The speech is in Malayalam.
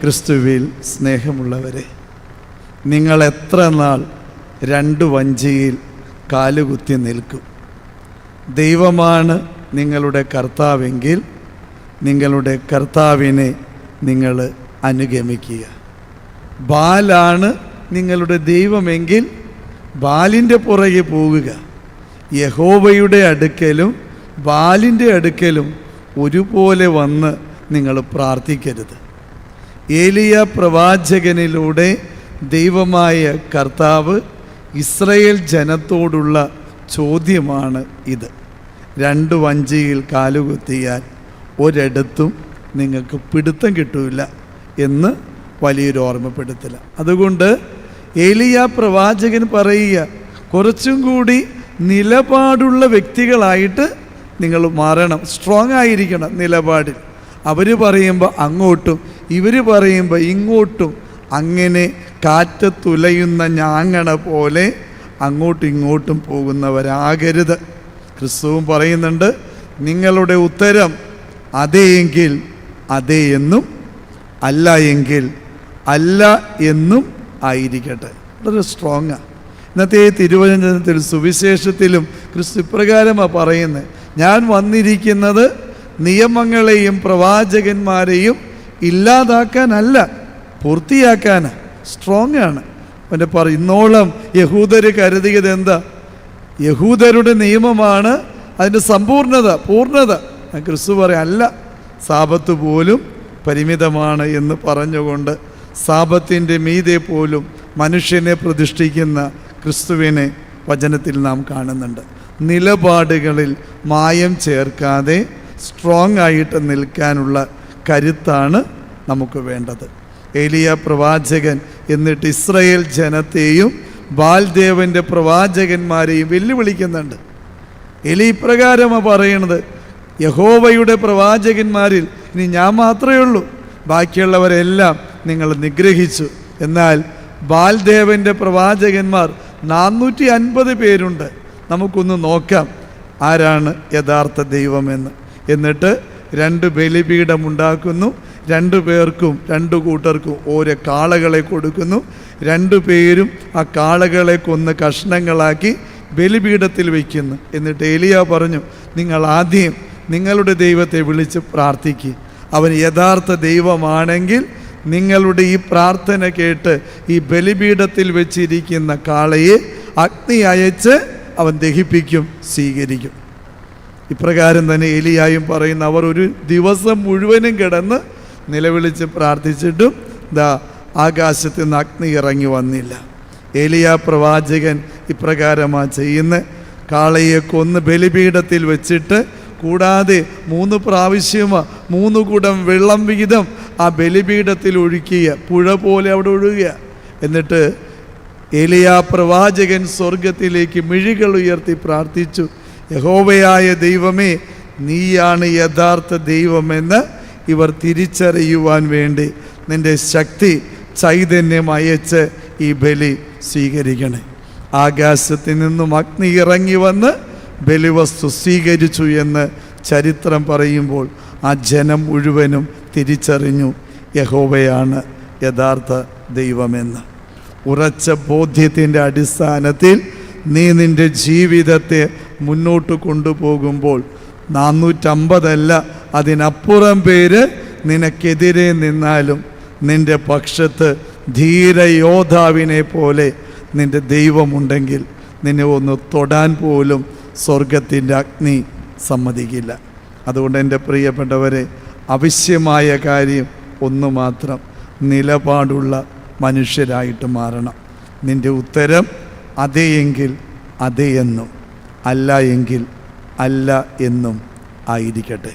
ക്രിസ്തുവിൽ സ്നേഹമുള്ളവരെ നിങ്ങൾ എത്ര നാൾ രണ്ട് വഞ്ചിയിൽ കാലുകുത്തി നിൽക്കും? ദൈവമാണ് നിങ്ങളുടെ കർത്താവെങ്കിൽ നിങ്ങളുടെ കർത്താവിനെ നിങ്ങൾ അനുഗമിക്കുക. ബാലാണ് നിങ്ങളുടെ ദൈവമെങ്കിൽ ബാലിന്റെ പുറകെ പോവുക. യഹോവയുടെ അടുക്കലും ബാലിന്റെ അടുക്കലും ഒരുപോലെ വന്ന് നിങ്ങൾ പ്രാർത്ഥിക്കരുത്. ഏലിയ പ്രവാചകനിലൂടെ ദൈവമായ കർത്താവ് ഇസ്രയേൽ ജനത്തോടുള്ള ചോദ്യമാണ് ഇത്. രണ്ട് വഞ്ചിയിൽ കാലുകുത്തിയാൽ ഒരിടത്തും നിങ്ങൾക്ക് പിടുത്തം കിട്ടില്ല എന്ന് വലിയൊരു ഓർമ്മപ്പെടുത്തില്ല അതുകൊണ്ട് ഏലിയ പ്രവാചകൻ പറയുക കുറച്ചും കൂടി നിലപാടുള്ള വ്യക്തികളായിട്ട് നിങ്ങൾ മാറണം സ്ട്രോങ് ആയിരിക്കണം നിലപാടിൽ. അവർ പറയുമ്പോൾ അങ്ങോട്ടും ഇവർ പറയുമ്പോൾ ഇങ്ങോട്ടും അങ്ങനെ കാറ്റ് തുലയുന്ന ഞാങ്ങണ പോലെ അങ്ങോട്ടും ഇങ്ങോട്ടും പോകുന്നവരാകരുത്. ക്രിസ്തുവും പറയുന്നുണ്ട് നിങ്ങളുടെ ഉത്തരം അതേയെങ്കിൽ അതേ എന്നും അല്ല എങ്കിൽ അല്ല എന്നും ആയിരിക്കട്ടെ. വളരെ സ്ട്രോങ്ങാണ് ഇന്നത്തെ തിരുവചനത്തിൽ സുവിശേഷത്തിലും ക്രിസ്തു ഇപ്രകാരമാണ് പറയുന്നത് ഞാൻ വന്നിരിക്കുന്നത് നിയമങ്ങളെയും പ്രവാചകന്മാരെയും ഇല്ലാതാക്കാനല്ല പൂർത്തിയാക്കാനാണ് സ്ട്രോങ് ആണ്. അവന്റെ പറ ഇന്നോളം യഹൂദർ കരുതിയത് എന്താ? യഹൂദരുടെ നിയമമാണ് അതിന്റെ സമ്പൂർണത പൂർണത ക്രിസ്തു പറയാം അല്ല സാപത്ത് പോലും പരിമിതമാണ് എന്ന് പറഞ്ഞുകൊണ്ട് സാപത്തിന്റെ മീതെ പോലും മനുഷ്യനെ പ്രതിഷ്ഠിക്കുന്ന ക്രിസ്തുവിനെ വചനത്തിൽ നാം കാണുന്നുണ്ട്. നിലപാടുകളിൽ മായം ചേർക്കാതെ സ്ട്രോങ് ആയിട്ട് നിൽക്കാനുള്ള കരുത്താണ് നമുക്ക് വേണ്ടത്. ഏലിയ പ്രവാചകൻ എന്നിട്ട് ഇസ്രയേൽ ജനത്തെയും ബാൽദേവന്റെ പ്രവാചകന്മാരെയും വെല്ലുവിളിക്കുന്നുണ്ട്. എലി ഇപ്രകാരമാണ് പറയണത് യഹോവയുടെ പ്രവാചകന്മാരിൽ ഇനി ഞാൻ മാത്രമേ ഉള്ളൂ. ബാക്കിയുള്ളവരെല്ലാം നിങ്ങൾ നിഗ്രഹിച്ചു. എന്നാൽ ബാൽദേവന്റെ പ്രവാചകന്മാർ നാനൂറ്റി അൻപത് പേരുണ്ട്. നമുക്കൊന്ന് നോക്കാം ആരാണ് യഥാർത്ഥ ദൈവമെന്ന്. എന്നിട്ട് രണ്ട് ബലിപീഠം ഉണ്ടാക്കുന്നു. രണ്ടു പേർക്കും രണ്ട് കൂട്ടർക്കും ഓരോ കാളകളെ കൊടുക്കുന്നു. രണ്ട് പേരും ആ കാളകളെ കൊന്ന് കഷ്ണങ്ങളാക്കി ബലിപീഠത്തിൽ വയ്ക്കുന്നു. എന്നിട്ട് എലിയ പറഞ്ഞു നിങ്ങൾ ആദ്യം നിങ്ങളുടെ ദൈവത്തെ വിളിച്ച് പ്രാർത്ഥിക്കുക അവൻ യഥാർത്ഥ ദൈവമാണെങ്കിൽ നിങ്ങളുടെ ഈ പ്രാർത്ഥന കേട്ട് ഈ ബലിപീഠത്തിൽ വെച്ചിരിക്കുന്ന കാളയെ അഗ്നി അയച്ച് അവൻ ദഹിപ്പിക്കും സ്വീകരിക്കും. ഇപ്രകാരം തന്നെ എലിയായും പറയുന്ന അവർ ഒരു ദിവസം മുഴുവനും കിടന്ന് നിലവിളിച്ച് പ്രാർത്ഥിച്ചിട്ടും ദാ ആകാശത്ത് നിന്ന് അഗ്നി ഇറങ്ങി വന്നില്ല. ഏലിയ പ്രവാചകൻ ഇപ്രകാരമാണ് ചെയ്യുന്ന. കാളയെ കൊന്ന് ബലിപീഠത്തിൽ വെച്ചിട്ട് കൂടാതെ മൂന്ന് പ്രാവശ്യം മൂന്ന് കുടം വെള്ളം വിഹിതം ആ ബലിപീഠത്തിൽ ഒഴുക്കിയ പുഴ പോലെ അവിടെ ഒഴുകുക എന്നിട്ട് ഏലിയാ പ്രവാചകൻ സ്വർഗത്തിലേക്ക് മിഴികൾ ഉയർത്തി പ്രാർത്ഥിച്ചു യഹോവയായ ദൈവമേ നീയാണ് യഥാർത്ഥ ദൈവമെന്ന് ഇവർ തിരിച്ചറിയുവാൻ വേണ്ടി നിന്റെ ശക്തി ചൈതന്യം അയച്ച് ഈ ബലി സ്വീകരിക്കണേ. ആകാശത്തിൽ നിന്നും അഗ്നി ഇറങ്ങി വന്ന് ബലിവസ്തു സ്വീകരിച്ചു എന്ന് ചരിത്രം പറയുമ്പോൾ ആ ജനം മുഴുവനും തിരിച്ചറിഞ്ഞു യഹോവയാണ് യഥാർത്ഥ ദൈവമെന്ന്. ഉറച്ച ബോധ്യത്തിന്റെ അടിസ്ഥാനത്തിൽ നീ നിന്റെ ജീവിതത്തെ മുന്നോട്ട് കൊണ്ടുപോകുമ്പോൾ നാനൂറ്റമ്പതല്ല അതിനപ്പുറം പേര് നിനക്കെതിരെ നിന്നാലും നിന്റെ പക്ഷത്ത് ധീരയോദ്ധാവിനെ പോലെ നിന്റെ ദൈവമുണ്ടെങ്കിൽ നിന്നെ ഒന്ന് തൊടാൻ പോലും സ്വർഗത്തിന്റെ അഗ്നി സമ്മതിക്കില്ല. അതുകൊണ്ട് എന്റെ പ്രിയപ്പെട്ടവരെ ആവശ്യമായ കാര്യം ഒന്ന് മാത്രം നിലപാടുള്ള മനുഷ്യരായിട്ട് മാറണം. നിന്റെ ഉത്തരം അതെയെങ്കിൽ അതേ എന്നും അല്ല എങ്കിൽ അല്ല എന്നും ആയിരിക്കട്ടെ.